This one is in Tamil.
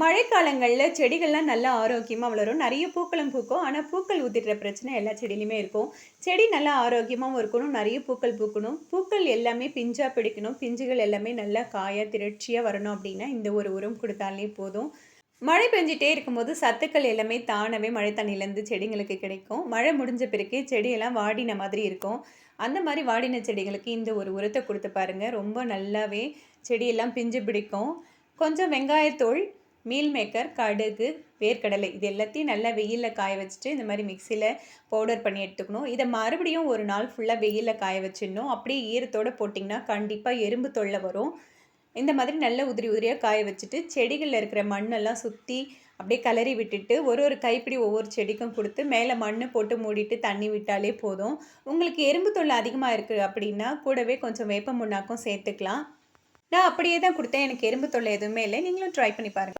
மழைக்காலங்களில் செடிகள்லாம் நல்லா ஆரோக்கியமாக வளரும். நிறைய பூக்களும் பூக்கும். ஆனால் பூக்கள் ஊற்றிடுற பிரச்சனை எல்லா செடியிலையுமே இருக்கும். செடி நல்லா ஆரோக்கியமாகவும் இருக்கணும். நிறைய பூக்கள் பூக்கணும். பூக்கள் எல்லாமே பிஞ்சாக பிடிக்கணும். பிஞ்சுகள் எல்லாமே நல்லா காயாக திரட்சியாக வரணும் அப்படின்னா இந்த ஒரு உரம் கொடுத்தாலே போதும். மழை பெஞ்சிட்டே இருக்கும்போது சத்துக்கள் எல்லாமே தானாகவே மழை தண்ணியிலேருந்து செடிங்களுக்கு கிடைக்கும். மழை முடிஞ்ச பிறகு செடியெல்லாம் வாடின மாதிரி இருக்கும். அந்த மாதிரி வாடின செடிகளுக்கு இந்த ஒரு உரத்தை கொடுத்து பாருங்கள் ரொம்ப நல்லாவே செடியெல்லாம் பிஞ்சு பிடிக்கும். கொஞ்சம் வெங்காயத்தூள் மீல் மேக்கர் கடுகு வேர்க்கடலை இது எல்லாத்தையும் நல்லா வெயிலில் காய வச்சுட்டு இந்த மாதிரி மிக்சியில் பவுடர் பண்ணி எடுத்துக்கணும். இதை மறுபடியும் ஒரு நாள் ஃபுல்லாக வெயிலில் காய வச்சிடணும். அப்படியே ஈரத்தோடு போட்டிங்கன்னா கண்டிப்பாக எறும்பு தொல்லை வரும். இந்த மாதிரி நல்ல உதிரி உதிரியாக காய வச்சுட்டு செடிகளில் இருக்கிற மண்ணெல்லாம் சுற்றி அப்படியே கலரி விட்டுட்டு ஒரு ஒரு கைப்பிடி ஒவ்வொரு செடிக்கும் கொடுத்து மேலே மண் போட்டு மூடிட்டு தண்ணி விட்டாலே போதும். உங்களுக்கு எறும்பு தொல்லை அதிகமாக இருக்குது அப்படின்னா கூடவே கொஞ்சம் வேப்ப முன்னாக்கும் சேர்த்துக்கலாம். நான் அப்படியே தான் கொடுத்தேன். எனக்கு எறும்பு தொல்லை எதுவுமே இல்லை. நீங்களும் ட்ரை பண்ணி பாருங்கள்